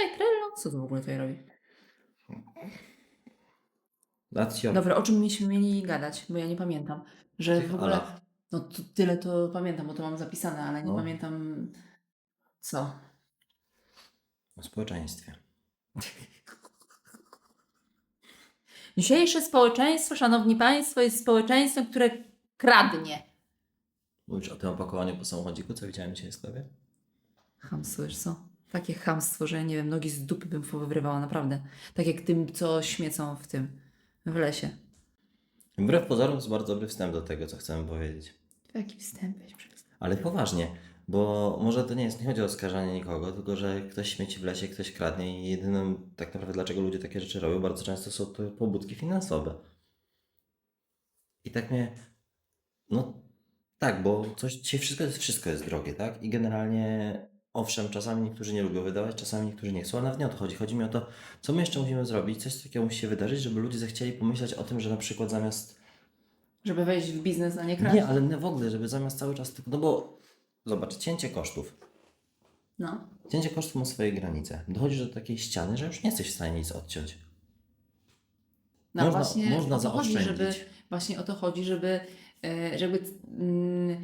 Tutaj Trello? Co to w ogóle tutaj robi? Lazio. Dobra, o czym myśmy mieli gadać? Bo ja nie pamiętam. Że Tych w ogóle... No to tyle to pamiętam, bo to mam zapisane, ale nie No. pamiętam co. O społeczeństwie. Dzisiejsze społeczeństwo, szanowni państwo, jest społeczeństwem, które kradnie. Mówisz o tym opakowaniu po samochodziku, co widziałem dzisiaj w sklepie? Chamstwo, wiesz co? Takie chamstwo, że nie wiem, nogi z dupy bym powywrywała, naprawdę. Tak jak tym, co śmiecą w tym, w lesie. Wbrew pozorom to jest bardzo dobry wstęp do tego, co chcemy powiedzieć. Jaki wstęp, weź. Ale poważnie, bo może to nie jest, nie chodzi o oskarżanie nikogo, tylko że ktoś śmieci w lesie, ktoś kradnie i jedynym tak naprawdę dlaczego ludzie takie rzeczy robią, bardzo często są to pobudki finansowe. I tak mnie, no tak, bo coś, dzisiaj wszystko jest, wszystko jest drogie, tak? I generalnie, owszem, czasami niektórzy nie lubią wydawać, czasami niektórzy nie chcą, ale nawet nie o to chodzi. Chodzi mi o to, co my jeszcze musimy zrobić, coś takiego musi się wydarzyć, żeby ludzie zechcieli pomyśleć o tym, że na przykład zamiast Żeby wejść w biznes, a nie kraść. nie, ale nie w ogóle, żeby zamiast cały czas. No bo zobacz, cięcie kosztów. No. Cięcie kosztów ma swoje granice. Dochodzisz do takiej ściany, że już nie jesteś w stanie nic odciąć. No Można- właśnie można o to chodzi, żeby, zaoszczędzić. właśnie o to chodzi, żeby, e, żeby mm,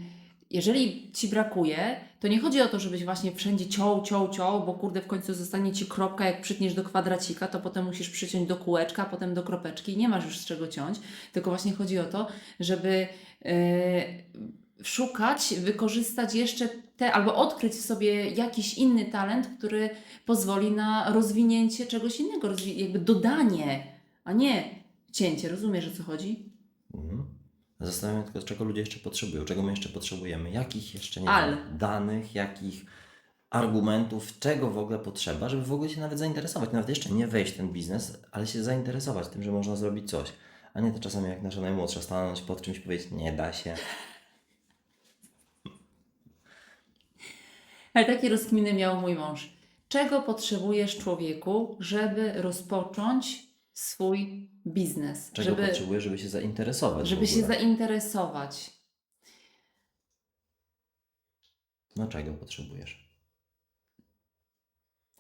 jeżeli ci brakuje, to nie chodzi o to, żebyś właśnie wszędzie ciął, ciął, ciął, bo kurde w końcu zostanie ci kropka, jak przytniesz do kwadracika, to potem musisz przyciąć do kółeczka, potem do kropeczki i nie masz już z czego ciąć, tylko właśnie chodzi o to, żeby e, szukać, wykorzystać jeszcze te, albo odkryć w sobie jakiś inny talent, który pozwoli na rozwinięcie czegoś innego, jakby dodanie, a nie cięcie. Rozumiesz o co chodzi? Mhm. Zastanawiam się tylko, czego ludzie jeszcze potrzebują, czego my jeszcze potrzebujemy, jakich jeszcze nie Al. wiem, danych, jakich argumentów, czego w ogóle potrzeba, żeby w ogóle się nawet zainteresować, nawet jeszcze nie wejść w ten biznes, ale się zainteresować tym, że można zrobić coś. A nie to czasami jak nasza najmłodsza stanąć pod czymś i powiedzieć, nie da się. Ale takie rozkminy miał mój mąż. Czego potrzebujesz człowieku, żeby rozpocząć swój biznes? Czego żeby potrzebujesz, żeby się zainteresować żeby się zainteresować. No czego potrzebujesz?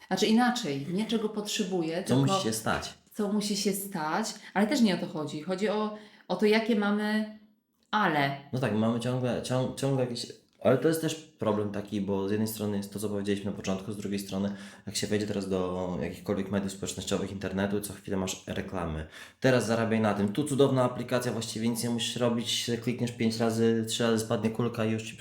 Znaczy inaczej, nie czego potrzebuję, Co musi się stać? co musi się stać, ale też nie o to chodzi. Chodzi o, o to, jakie mamy ale. No tak, mamy ciągle, ciąg, ciągle jakieś. Ale to jest też problem taki, bo z jednej strony jest to, co powiedzieliśmy na początku, z drugiej strony, jak się wejdzie teraz do jakichkolwiek mediów społecznościowych, internetu, co chwilę masz reklamy. Teraz zarabiaj na tym. Tu cudowna aplikacja, właściwie nic nie musisz robić. Klikniesz pięć razy, trzy razy spadnie kulka i już ci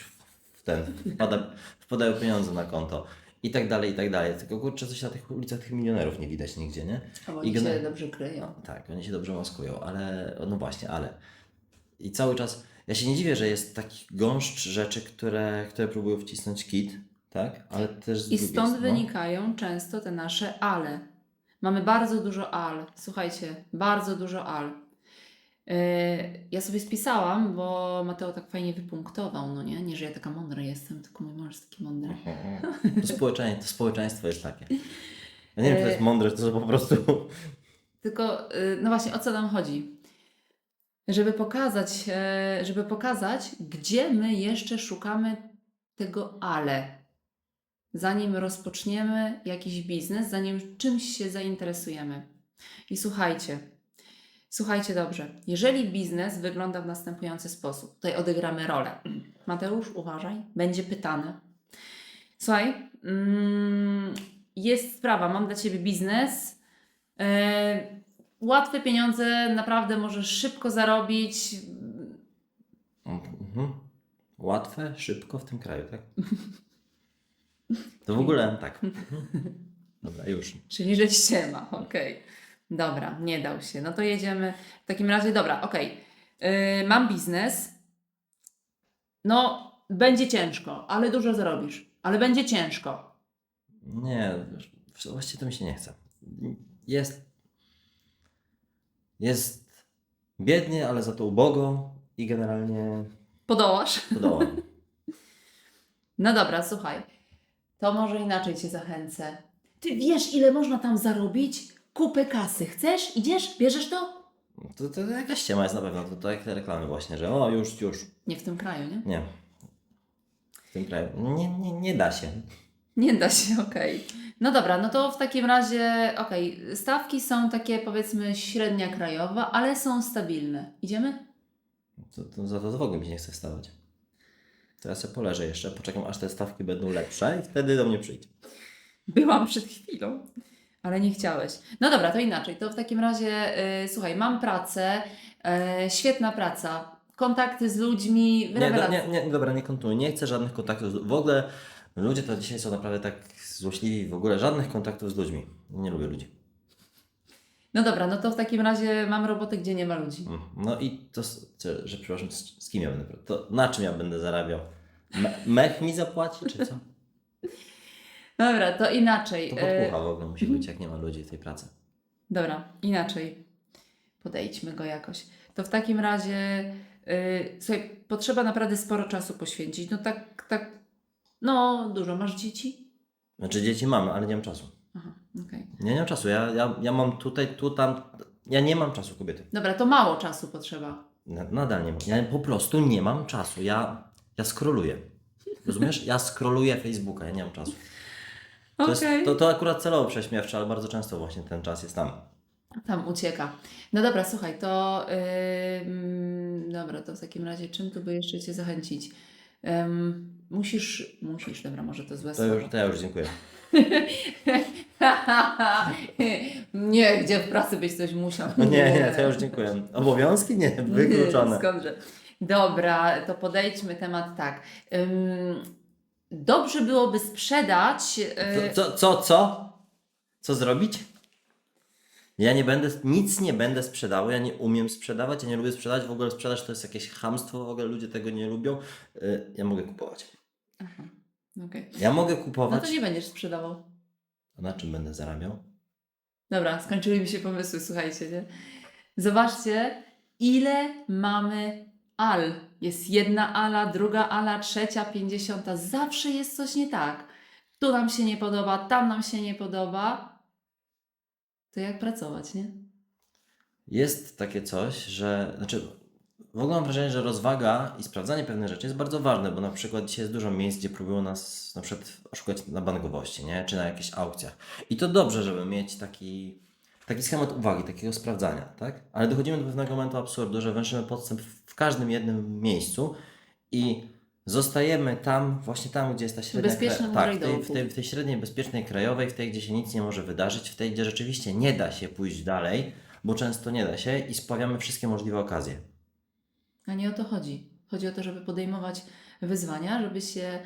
w ten wpada, wpadają pieniądze na konto. I tak dalej, i tak dalej. Tylko kurczę, coś na tych ulicach tych milionerów nie widać nigdzie, nie? I oni gener- się dobrze kryją. Tak, oni się dobrze maskują, ale no właśnie, ale. I cały czas. Ja się nie dziwię, że jest taki gąszcz rzeczy, które, które próbują wcisnąć kit, tak? Ale też z I drugiej stąd strony- wynikają często te nasze ale. Mamy bardzo dużo al. Słuchajcie, bardzo dużo al. Yy, ja sobie spisałam, bo Mateo tak fajnie wypunktował, no nie? Nie, że ja taka mądra jestem, tylko mój mąż jest taki mądry. To społeczeństwo, to społeczeństwo jest takie. Ja nie wiem, czy to jest mądre, czy to po prostu. Tylko, yy, no właśnie, o co nam chodzi? Żeby pokazać, yy, żeby pokazać, gdzie my jeszcze szukamy tego ale. Zanim rozpoczniemy jakiś biznes, zanim czymś się zainteresujemy. I słuchajcie, słuchajcie dobrze. Jeżeli biznes wygląda w następujący sposób, tutaj odegramy rolę. Mateusz, uważaj, będzie pytane. Słuchaj, mm, jest sprawa, mam dla ciebie biznes. E, łatwe pieniądze, naprawdę możesz szybko zarobić. Mhm. Łatwe, szybko w tym kraju, tak? To w ogóle tak. Dobra, już. Czyli że ściema, okej. Dobra, nie dał się. No to jedziemy. W takim razie, dobra, okej. Yy, mam biznes. No, będzie ciężko, ale dużo zarobisz. Ale będzie ciężko. Nie, właściwie to mi się nie chce. Jest. Jest biednie, ale za to ubogo i generalnie Podołasz? podołam. No dobra, słuchaj. To może inaczej cię zachęcę. Ty wiesz, ile można tam zarobić? Kupę kasy. Chcesz? Idziesz? Bierzesz to? To, to jakaś ściema jest na pewno. To, to jak te reklamy właśnie, że o, już, już. Nie w tym kraju, nie? Nie. W tym kraju. Nie, nie, nie da się. Nie da się, okej. No dobra, no to w takim razie, okej, stawki są takie powiedzmy średnia krajowa, ale są stabilne. Idziemy? To, to za to w ogóle mi się nie chce wstawać. Teraz ja poleżę jeszcze, poczekam aż te stawki będą lepsze i wtedy do mnie przyjdź. Byłam przed chwilą, ale nie chciałeś. No dobra, to inaczej. To w takim razie, y, słuchaj, mam pracę, y, świetna praca, kontakty z ludźmi, Nie, do, rewelacja. nie, nie, dobra, nie kontynuuj. Nie chcę żadnych kontaktów. Z, w ogóle ludzie to dzisiaj są naprawdę tak złośliwi. W ogóle żadnych kontaktów z ludźmi. Nie lubię ludzi. No dobra, no to w takim razie mam robotę, gdzie nie ma ludzi. Mm. No i to, że, przepraszam, z, z kim ja będę? To na czym ja będę zarabiał? Me, mech mi zapłaci, czy co? Dobra, to inaczej. To podpucha w ogóle musi być, jak nie ma ludzi w tej pracy. Dobra, inaczej. Podejdźmy go jakoś. To w takim razie, yy, słuchaj, potrzeba naprawdę sporo czasu poświęcić. No tak, tak, no dużo. Masz dzieci? Znaczy dzieci mamy, ale nie mam czasu. Aha, okej. Nie, nie mam czasu. Ja, ja, ja mam tutaj, tu, tam. Ja nie mam czasu, kobiety. Dobra, to mało czasu potrzeba. Na- Nadal nie mam. Ja po prostu nie mam czasu. Ja, ja scrolluję. Rozumiesz? Ja scrolluję Facebooka, ja nie mam czasu. To, Okej. jest, to, to akurat celowo prześmiewcze, ale bardzo często właśnie ten czas jest tam. Tam ucieka. No dobra, słuchaj, to yy, mm, dobra, to w takim razie czym tu by jeszcze Cię zachęcić? Ym, musisz, musisz, dobra, może to złe To, słowo. już, to ja już dziękuję. nie, gdzie w pracy byś coś musiał. No nie, nie, to ja już dziękuję. Obowiązki? Nie, wykluczone. Skądże? Dobra, to podejdźmy temat tak. Ym, dobrze byłoby sprzedać. Co, co, co, co? Co zrobić? Ja nie będę, nic nie będę sprzedawał, ja nie umiem sprzedawać, ja nie lubię sprzedawać, w ogóle sprzedaż to jest jakieś chamstwo, w ogóle ludzie tego nie lubią. Y, Ja mogę kupować. Aha, okej. Ja mogę No kupować. to nie będziesz sprzedawał. A na czym będę zarabiał? Dobra, skończyły mi się pomysły, słuchajcie, nie? Zobaczcie, ile mamy al. Jest jedna ala, druga ala, trzecia, pięćdziesiąta. Zawsze jest coś nie tak. Tu nam się nie podoba, tam nam się nie podoba. To jak pracować, nie? Jest takie coś, że. Znaczy, w ogóle mam wrażenie, że rozwaga i sprawdzanie pewnych rzeczy jest bardzo ważne, bo na przykład dzisiaj jest dużo miejsc, gdzie próbują nas na przykład oszukać na bankowości, nie? czy na jakichś aukcjach. I to dobrze, żeby mieć taki, taki schemat uwagi, takiego sprawdzania, tak? Ale dochodzimy do pewnego momentu absurdu, że węszymy podstęp w każdym jednym miejscu i zostajemy tam, właśnie tam, gdzie jest ta średnia bezpiecznym tak, w tej, w, tej, w tej średniej bezpiecznej krajowej, w tej, gdzie się nic nie może wydarzyć, w tej, gdzie rzeczywiście nie da się pójść dalej, bo często nie da się i sprawiamy wszystkie możliwe okazje. A nie o to chodzi. Chodzi o to, żeby podejmować wyzwania, żeby się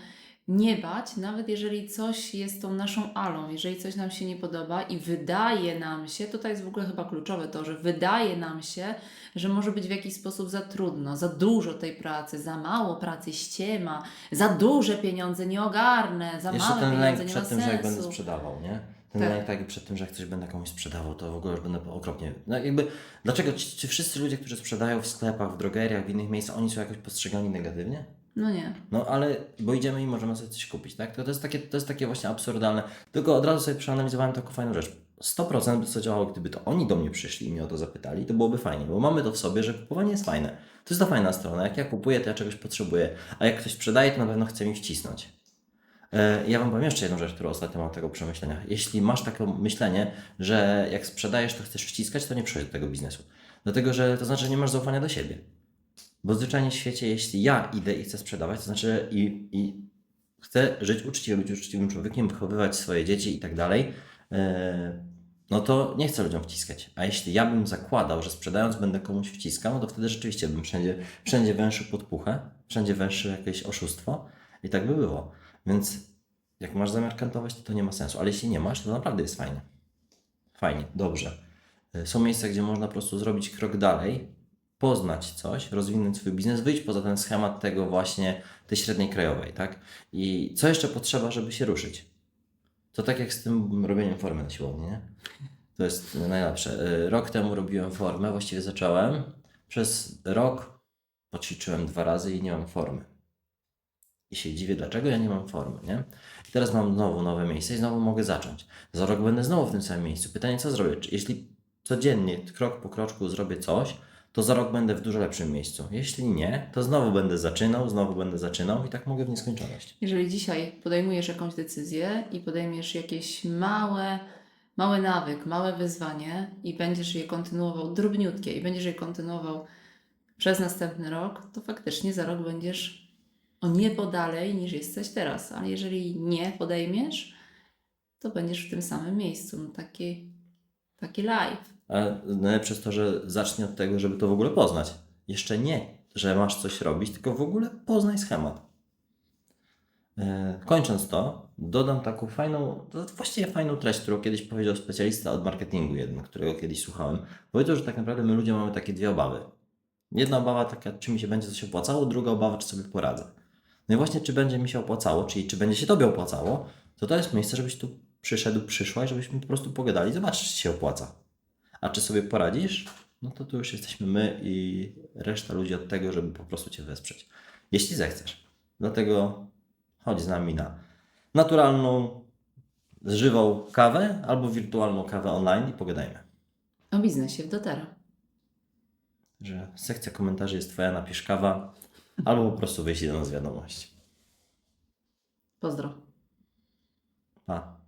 nie bać, nawet jeżeli coś jest tą naszą alą, jeżeli coś nam się nie podoba i wydaje nam się, tutaj jest w ogóle chyba kluczowe to, że wydaje nam się, że może być w jakiś sposób za trudno, za dużo tej pracy, za mało pracy, ściema, za duże pieniądze, nie ogarnę, za Jeszcze małe ten pieniądze, lęk nie ma przed tym, że jak będę sensu. sprzedawał, nie? Ten Tak. lęk taki przed tym, że jak coś będę komuś sprzedawał, to w ogóle już będę okropnie. No jakby, dlaczego ci, czy wszyscy ludzie, którzy sprzedają w sklepach, w drogeriach, w innych miejscach, oni są jakoś postrzegani negatywnie? No nie. No ale, bo idziemy i możemy sobie coś kupić, tak? To, to, jest takie, to jest takie właśnie absurdalne. Tylko od razu sobie przeanalizowałem taką fajną rzecz. 100% by to działało, gdyby to oni do mnie przyszli i mnie o to zapytali, to byłoby fajnie, bo mamy to w sobie, że kupowanie jest fajne. To jest ta fajna strona. Jak ja kupuję, to ja czegoś potrzebuję, a jak ktoś sprzedaje, to na pewno chce mi wcisnąć. E, Ja Wam powiem jeszcze jedną rzecz, którą ostatnio mam tego przemyślenia. Jeśli masz takie myślenie, że jak sprzedajesz, to chcesz wciskać, to nie przejdź do tego biznesu. Dlatego, że to znaczy, że nie masz zaufania do siebie. Bo zwyczajnie w świecie, jeśli ja idę i chcę sprzedawać, to znaczy i, i chcę żyć uczciwie, być uczciwym człowiekiem, wychowywać swoje dzieci i tak dalej, e, no to nie chcę ludziom wciskać. A jeśli ja bym zakładał, że sprzedając będę komuś wciskał, no to wtedy rzeczywiście bym wszędzie, wszędzie węszył podpuchę, wszędzie węszył jakieś oszustwo i tak by było. Więc jak masz zamiar kantować, to to nie ma sensu. Ale jeśli nie masz, to naprawdę jest fajnie. Fajnie, dobrze. Y, Są miejsca, gdzie można po prostu zrobić krok dalej, poznać coś, rozwinąć swój biznes, wyjść poza ten schemat tego właśnie, tej średniej krajowej, tak? I co jeszcze potrzeba, żeby się ruszyć? To tak jak z tym robieniem formy na siłowni, nie? To jest najlepsze. Y, Rok temu robiłem formę, właściwie zacząłem. Przez rok poćwiczyłem dwa razy i nie mam formy. I się dziwię, dlaczego ja nie mam formy, nie? I teraz mam znowu nowe miejsce i znowu mogę zacząć. Za rok będę znowu w tym samym miejscu. Pytanie, co zrobię? Czy jeśli codziennie, krok po kroczku zrobię coś, to za rok będę w dużo lepszym miejscu. Jeśli nie, to znowu będę zaczynał, znowu będę zaczynał i tak mogę w nieskończoność. Jeżeli dzisiaj podejmujesz jakąś decyzję i podejmiesz jakieś małe, mały nawyk, małe wyzwanie i będziesz je kontynuował, drobniutkie, i będziesz je kontynuował przez następny rok, to faktycznie za rok będziesz o niebo dalej niż jesteś teraz. Ale jeżeli nie podejmiesz, to będziesz w tym samym miejscu. No taki, taki live. A najlepsze jest to, że zacznie od tego, żeby to w ogóle poznać. Jeszcze nie, że masz coś robić, tylko w ogóle poznaj schemat. E, Kończąc to, dodam taką fajną, właściwie fajną treść, którą kiedyś powiedział specjalista od marketingu jeden, którego kiedyś słuchałem. Powiedział, że tak naprawdę my ludzie mamy takie dwie obawy. Jedna obawa taka, czy mi się będzie coś opłacało, druga obawa, czy sobie poradzę. No i właśnie, czy będzie mi się opłacało, czyli czy będzie się Tobie opłacało, to to jest miejsce, żebyś tu przyszedł, przyszła i żebyśmy po prostu pogadali, zobaczysz, czy się opłaca. A czy sobie poradzisz, no to tu już jesteśmy my i reszta ludzi od tego, żeby po prostu Cię wesprzeć. Jeśli zechcesz. Dlatego chodź z nami na naturalną, żywą kawę albo wirtualną kawę online i pogadajmy. O biznesie w doTERRA. Że sekcja komentarzy jest Twoja, napisz kawa albo po prostu wyjść do nas wiadomość. Pozdro. Pa.